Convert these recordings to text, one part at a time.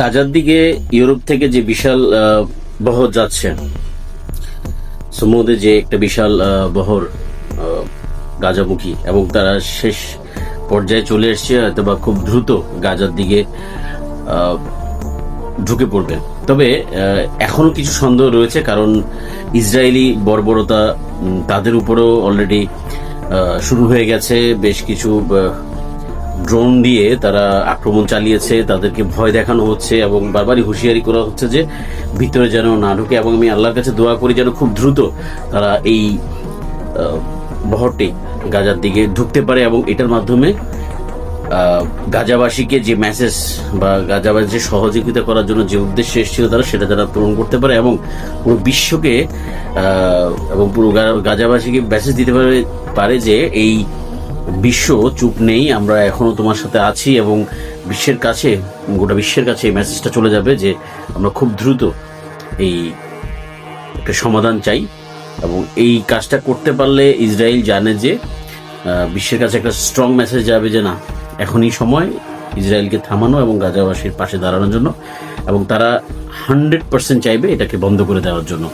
গাজার দিকে ইউরোপ থেকে যে বিশাল বহর যাচ্ছে সমুদ্রে যে একটা বিশাল বহর গাজামুখী, এবং তারা শেষ পর্যায়ে চলে এসছে হয়তো বা খুব দ্রুত গাজার দিকে ঢুকে পড়বে। তবে এখনও কিছু সন্দেহ রয়েছে, কারণ ইসরায়েলি বর্বরতা তাদের উপরেও অলরেডি শুরু হয়ে গেছে, বেশ কিছু ড্রোন দিয়ে তারা আক্রমণ চালিয়েছে, তাদেরকে ভয় দেখানো হচ্ছে এবং বারবারই হুঁশিয়ারি করা হচ্ছে যে ভিতরে যেন না ঢুকে এবং আমি আল্লাহর কাছে দোয়া করি যেন খুব দ্রুত তারা এই বহরটি গাজার দিকে ঢুকতে পারে এবং এটার মাধ্যমে গাজাবাসীকে যে মেসেজ বা গাজাবাসী যে সহযোগিতা করার জন্য যে উদ্দেশ্যে এসেছিল তারা সেটা তারা পূরণ করতে পারে এবং পুরো বিশ্বকে এবং পুরো গাজাবাসীকে মেসেজ দিতে পারে পারে যে এই বিশ্ব চুপ নেই, আমরা এখনও তোমার সাথে আছি এবং বিশ্বের কাছে, গোটা বিশ্বের কাছে এই মেসেজটা চলে যাবে যে আমরা খুব দ্রুত এই একটা সমাধান চাই এবং এই কাজটা করতে পারলে ইসরায়েল জানে যে বিশ্বের কাছে একটা স্ট্রং মেসেজ যাবে যে না, এখনই সময় ইসরায়েলকে থামানো এবং গাজাবাসীর পাশে দাঁড়ানোর জন্য এবং তারা হান্ড্রেড পার্সেন্ট চাইবে এটাকে বন্ধ করে দেওয়ার জন্য।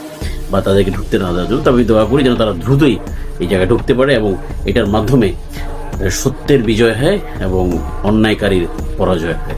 বা তাদেরকে ঢুকতে না দেওয়ার জন্য তবে দোয়া করি যেন তারা দ্রুতই এই জায়গায় ঢুকতে পারে এবং এটার মাধ্যমে সত্যের বিজয় হয় এবং অন্যায়কারীর পরাজয় হয়।